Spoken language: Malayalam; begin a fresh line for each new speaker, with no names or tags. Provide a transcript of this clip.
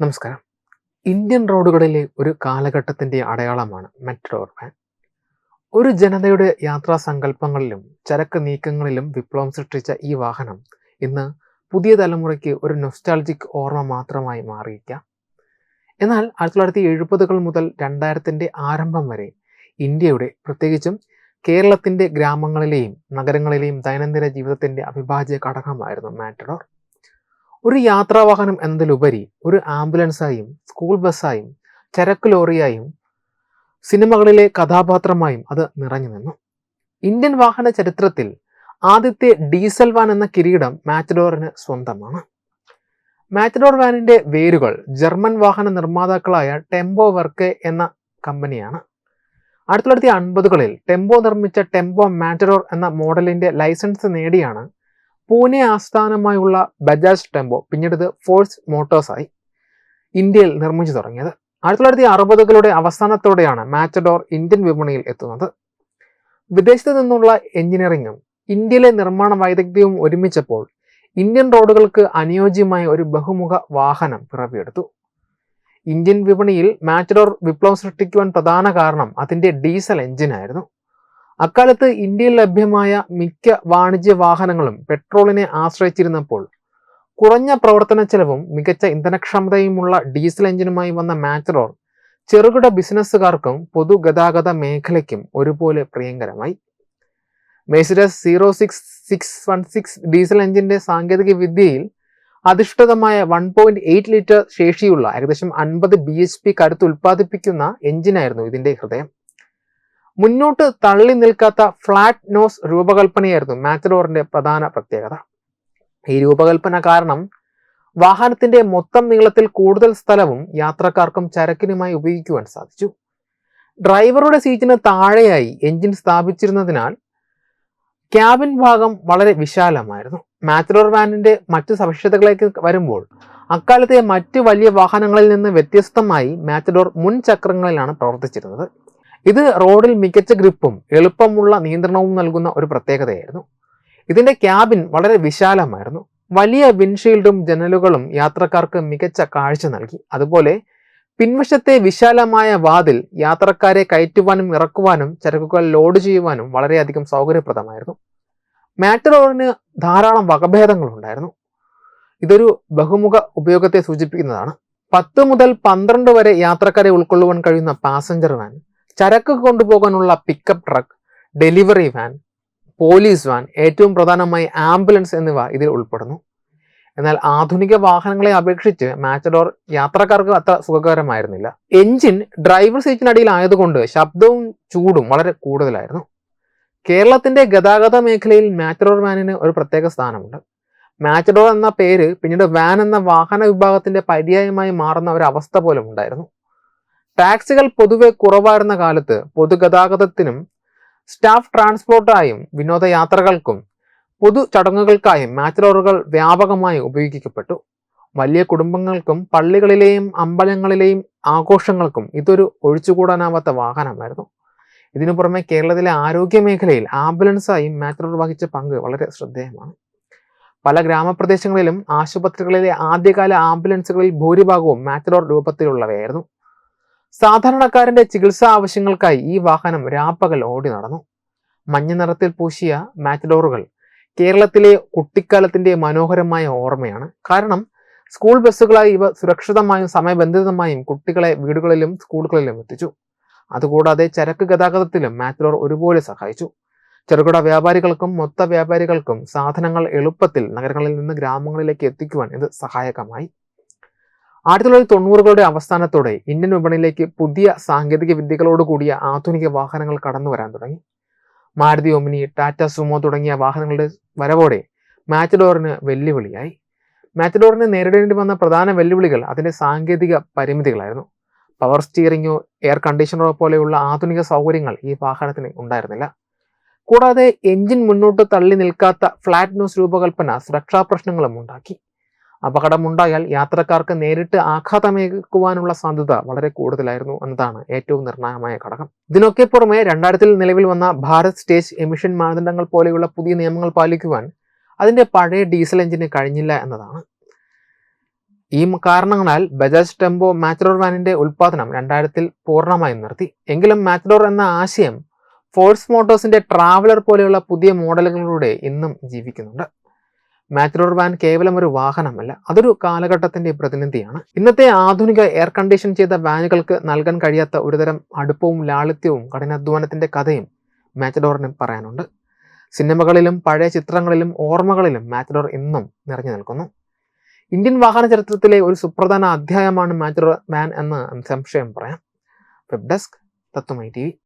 നമസ്കാരം. ഇന്ത്യൻ റോഡുകളിലെ ഒരു കാലഘട്ടത്തിന്റെ അടയാളമാണ് മെട്രോർ വാൻ ഒരു ജനതയുടെ യാത്രാ സങ്കല്പങ്ങളിലും ചരക്ക് നീക്കങ്ങളിലും വിപ്ലവം സൃഷ്ടിച്ച ഈ വാഹനം ഇന്ന് പുതിയ തലമുറയ്ക്ക് ഒരു നൊസ്റ്റാൾജിക് ഓർമ്മ മാത്രമായി മാറിയിരിക്കാം. എന്നാൽ ആയിരത്തി തൊള്ളായിരത്തി എഴുപതുകൾ മുതൽ രണ്ടായിരത്തിന്റെ ആരംഭം വരെ ഇന്ത്യയുടെ പ്രത്യേകിച്ചും കേരളത്തിന്റെ ഗ്രാമങ്ങളിലെയും നഗരങ്ങളിലെയും ദൈനംദിന ജീവിതത്തിന്റെ അവിഭാജ്യ ഘടകമായിരുന്നു മാറ്റഡോർ ഒരു യാത്രാവാഹനം എന്നതിലുപരി ഒരു ആംബുലൻസായും സ്കൂൾ ബസ്സായും ചരക്ക് ലോറിയായും സിനിമകളിലെ കഥാപാത്രമായും അത് നിറഞ്ഞു നിന്നു. ഇന്ത്യൻ വാഹന ചരിത്രത്തിൽ ആദ്യത്തെ ഡീസൽ വാൻ എന്ന കിരീടം മാറ്റഡോറിന് സ്വന്തമാണ്. മാറ്റഡോർ വാനിന്റെ വേരുകൾ ജർമ്മൻ വാഹന നിർമ്മാതാക്കളായ ടെമ്പോ വർക്ക് എന്ന കമ്പനിയാണ്. ആയിരത്തി തൊള്ളായിരത്തി അൻപതുകളിൽ ടെമ്പോ നിർമ്മിച്ച ടെമ്പോ മാറ്റഡോർ എന്ന മോഡലിന്റെ ലൈസൻസ് നേടിയാണ് പൂനെ ആസ്ഥാനമായുള്ള ബജാജ് ടെമ്പോ പിന്നീട് ഇത് ഫോഴ്സ് മോട്ടോഴ്സായി ഇന്ത്യയിൽ നിർമ്മിച്ചു തുടങ്ങിയത്. ആയിരത്തി തൊള്ളായിരത്തി അറുപതുകളുടെ അവസാനത്തോടെയാണ് മാറ്റഡോർ ഇന്ത്യൻ വിപണിയിൽ എത്തുന്നത്. വിദേശത്ത് നിന്നുള്ള എഞ്ചിനീയറിംഗും ഇന്ത്യയിലെ നിർമ്മാണ വൈദഗ്ധ്യവും ഒരുമിച്ചപ്പോൾ ഇന്ത്യൻ റോഡുകൾക്ക് അനുയോജ്യമായ ഒരു ബഹുമുഖ വാഹനം പിറവിയെടുത്തു. ഇന്ത്യൻ വിപണിയിൽ മാറ്റഡോർ വിപ്ലവം സൃഷ്ടിക്കുവാൻ പ്രധാന കാരണം അതിന്റെ ഡീസൽ എഞ്ചിനായിരുന്നു അക്കാലത്ത് ഇന്ത്യയിൽ ലഭ്യമായ മിക്ക വാണിജ്യ വാഹനങ്ങളും പെട്രോളിനെ ആശ്രയിച്ചിരുന്നപ്പോൾ കുറഞ്ഞ പ്രവർത്തന ചെലവും മികച്ച ഇന്ധനക്ഷമതയുമുള്ള ഡീസൽ എഞ്ചിനുമായി വന്ന മാറ്ററോർ ചെറുകിട ബിസിനസ്സുകാർക്കും പൊതുഗതാഗത മേഖലയ്ക്കും ഒരുപോലെ പ്രിയങ്കരമായി. Mercedes zero six six one six diesel എഞ്ചിന്റെ സാങ്കേതിക വിദ്യയിൽ അധിഷ്ഠിതമായ വൺ പോയിന്റ് എയ്റ്റ് ലിറ്റർ ശേഷിയുള്ള ഏകദേശം അൻപത് ബി എച്ച് പി കരുത്ത് ഉൽപ്പാദിപ്പിക്കുന്ന എഞ്ചിനായിരുന്നു ഇതിന്റെ ഹൃദയം. മുന്നോട്ട് തള്ളി നിൽക്കാത്ത ഫ്ലാറ്റ് നോസ് രൂപകൽപ്പനയായിരുന്നു മാറ്റഡോറിന്റെ പ്രധാന പ്രത്യേകത. ഈ രൂപകൽപ്പന കാരണം വാഹനത്തിന്റെ മൊത്തം നീളത്തിൽ കൂടുതൽ സ്ഥലവും യാത്രക്കാർക്കും ചരക്കിനുമായി ഉപയോഗിക്കുവാൻ സാധിച്ചു. ഡ്രൈവറുടെ സീറ്റിന് താഴെയായി എഞ്ചിൻ സ്ഥാപിച്ചിരുന്നതിനാൽ ക്യാബിൻ ഭാഗം വളരെ വിശാലമായിരുന്നു. മാറ്റഡോർ വാനിന്റെ മറ്റു സവിശേഷതകളിലേക്ക് വരുമ്പോൾ അക്കാലത്തെ മറ്റ് വലിയ വാഹനങ്ങളിൽ നിന്ന് വ്യത്യസ്തമായി മാറ്റഡോർ മുൻ ചക്രങ്ങളിലാണ് പ്രവർത്തിച്ചിരുന്നത്. ഇത് റോഡിൽ മികച്ച ഗ്രിപ്പും എളുപ്പമുള്ള നിയന്ത്രണവും നൽകുന്ന ഒരു പ്രത്യേകതയായിരുന്നു. ഇതിന്റെ ക്യാബിൻ വളരെ വിശാലമായിരുന്നു. വലിയ വിൻഷീൽഡും ജനലുകളും യാത്രക്കാർക്ക് മികച്ച കാഴ്ച നൽകി. അതുപോലെ പിൻവശത്തെ വിശാലമായ വാതിൽ യാത്രക്കാരെ കയറ്റുവാനും ഇറക്കുവാനും ചരക്കുകൾ ലോഡ് ചെയ്യുവാനും വളരെയധികം സൗകര്യപ്രദമായിരുന്നു. മാറ്ററോറിന് ധാരാളം വകഭേദങ്ങളുണ്ടായിരുന്നു. ഇതൊരു ബഹുമുഖ ഉപയോഗത്തെ സൂചിപ്പിക്കുന്നതാണ്. പത്ത് മുതൽ പന്ത്രണ്ട് വരെ യാത്രക്കാരെ ഉൾക്കൊള്ളുവാൻ കഴിയുന്ന പാസഞ്ചർ വാൻ ചരക്ക് കൊണ്ടുപോകാനുള്ള pickup truck delivery van police van ഏറ്റവും പ്രധാനമായി ആംബുലൻസ് എന്നിവ ഇതിൽ ഉൾപ്പെടുന്നു. എന്നാൽ ആധുനിക വാഹനങ്ങളെ അപേക്ഷിച്ച് മാച്ചഡോർ യാത്രക്കാർക്ക് അത്ര സുഖകരമായിരുന്നില്ല. എഞ്ചിൻ ഡ്രൈവർ സീറ്റിനടിയിൽ ആയതുകൊണ്ട് ശബ്ദവും ചൂടും വളരെ കൂടുതലായിരുന്നു. കേരളത്തിന്റെ ഗതാഗത മേഖലയിൽ മാച്ചഡോർ വാനിന് ഒരു പ്രത്യേക സ്ഥാനമുണ്ട്. മാച്ചഡോർ എന്ന പേര് പിന്നീട് വാൻ എന്ന വാഹന വിഭാഗത്തിന്റെ പര്യായമായി മാറുന്ന ഒരു അവസ്ഥ പോലും ഉണ്ടായിരുന്നു. ടാക്സികൾ പൊതുവെ കുറവായിരുന്ന കാലത്ത് പൊതുഗതാഗതത്തിനും സ്റ്റാഫ് ട്രാൻസ്പോർട്ടായും വിനോദയാത്രകൾക്കും പൊതു ചടങ്ങുകൾക്കായും മാറ്റലോറുകൾ വ്യാപകമായി ഉപയോഗിക്കപ്പെട്ടു. വലിയ കുടുംബങ്ങൾക്കും പള്ളികളിലെയും അമ്പലങ്ങളിലെയും ആഘോഷങ്ങൾക്കും ഇതൊരു ഒഴിച്ചുകൂടാനാവാത്ത വാഹനമായിരുന്നു. ഇതിനു പുറമെ കേരളത്തിലെ ആരോഗ്യ മേഖലയിൽ ആംബുലൻസായും മാറ്റലോർ വഹിച്ച പങ്ക് വളരെ ശ്രദ്ധേയമാണ്. പല ഗ്രാമപ്രദേശങ്ങളിലും ആശുപത്രികളിലെ ആദ്യകാല ആംബുലൻസുകളിൽ ഭൂരിഭാഗവും മാറ്റലോർ രൂപത്തിലുള്ളവയായിരുന്നു. സാധാരണക്കാരന്റെ ചികിത്സാ ആവശ്യങ്ങൾക്കായി ഈ വാഹനം രാപ്പകൽ ഓടി നടന്നു. മഞ്ഞ നിറത്തിൽ പൂശിയ മാറ്റഡോറുകൾ കേരളത്തിലെ കുട്ടിക്കാലത്തിന്റെ മനോഹരമായ ഓർമ്മയാണ്. കാരണം സ്കൂൾ ബസ്സുകളായി ഇവ സുരക്ഷിതമായും സമയബന്ധിതമായും കുട്ടികളെ വീടുകളിലും സ്കൂളുകളിലും എത്തിച്ചു. അതുകൂടാതെ ചരക്ക് ഗതാഗതത്തിലും മാറ്റഡോർ ഒരുപോലെ സഹായിച്ചു. ചെറുകിട വ്യാപാരികൾക്കും മൊത്ത വ്യാപാരികൾക്കും സാധനങ്ങൾ എളുപ്പത്തിൽ നഗരങ്ങളിൽ നിന്ന് ഗ്രാമങ്ങളിലേക്ക് എത്തിക്കുവാൻ ഇത് സഹായകമായി. ആയിരത്തി തൊള്ളായിരത്തി തൊണ്ണൂറുകളുടെ അവസാനത്തോടെ ഇന്ത്യൻ വിപണിയിലേക്ക് പുതിയ സാങ്കേതിക വിദ്യകളോട് കൂടിയ ആധുനിക വാഹനങ്ങൾ കടന്നു വരാൻ തുടങ്ങി. മാരുതി ഒമിനി ടാറ്റ സുമോ തുടങ്ങിയ വാഹനങ്ങളുടെ വരവോടെ മാറ്റഡോറിന് വെല്ലുവിളിയായി. മാറ്റഡോറിന് നേരിടേണ്ടി വന്ന പ്രധാന വെല്ലുവിളികൾ അതിന്റെ സാങ്കേതിക പരിമിതികളായിരുന്നു. പവർ സ്റ്റിയറിങ്ങോ എയർ കണ്ടീഷണറോ പോലെയുള്ള ആധുനിക സൗകര്യങ്ങൾ ഈ വാഹനത്തിന് ഉണ്ടായിരുന്നില്ല. കൂടാതെ എഞ്ചിൻ മുന്നോട്ട് തള്ളി നിൽക്കാത്ത ഫ്ലാറ്റ് നോസ് രൂപകൽപ്പന സുരക്ഷാ പ്രശ്നങ്ങളും ഉണ്ടാക്കി. അപകടമുണ്ടായാൽ യാത്രക്കാർക്ക് നേരിട്ട് ആഘാതമേക്കുവാനുള്ള സാധ്യത വളരെ കൂടുതലായിരുന്നു എന്നതാണ് ഏറ്റവും നിർണായകമായ ഘടകം. ഇതിനൊക്കെ പുറമെ രണ്ടായിരത്തിൽ നിലവിൽ വന്ന ഭാരത് സ്റ്റേജ് എമിഷൻ മാനദണ്ഡങ്ങൾ പോലെയുള്ള പുതിയ നിയമങ്ങൾ പാലിക്കുവാൻ അതിന്റെ പഴയ ഡീസൽ എഞ്ചിന് കഴിഞ്ഞില്ല എന്നതാണ്. ഈ കാരണങ്ങളാൽ ബജാജ് ടെമ്പോ മാച്ചഡോർ വാനിന്റെ ഉൽപ്പാദനം രണ്ടായിരത്തിൽ പൂർണമായും നിർത്തി. എങ്കിലും മാച്ചഡോർ എന്ന ആശയം ഫോഴ്സ് മോട്ടോഴ്സിന്റെ ട്രാവലർ പോലെയുള്ള പുതിയ മോഡലുകളിലൂടെ ഇന്നും ജീവിക്കുന്നുണ്ട്. മാച്ചഡോർ വാൻ കേവലം ഒരു വാഹനമല്ല അതൊരു കാലഘട്ടത്തിന്റെ പ്രതിനിധിയാണ്. ഇന്നത്തെ ആധുനിക എയർ കണ്ടീഷൻ ചെയ്ത വാനുകൾക്ക് നൽകാൻ കഴിയാത്ത ഒരുതരം അടുപ്പവും ലാളിത്യവും കഠിനാധ്വാനത്തിന്റെ കഥയും മാറ്റഡോറിന് പറയാനുണ്ട്. സിനിമകളിലും പഴയ ചിത്രങ്ങളിലും ഓർമ്മകളിലും മാറ്റഡോർ ഇന്നും നിറഞ്ഞു നിൽക്കുന്നു. ഇന്ത്യൻ വാഹന ചരിത്രത്തിലെ ഒരു സുപ്രധാന അധ്യായമാണ് മാറ്റഡോർ വാൻ എന്ന് സംശയം പറയാം. വെബ് ഡെസ്ക് തത്വമൈ ടി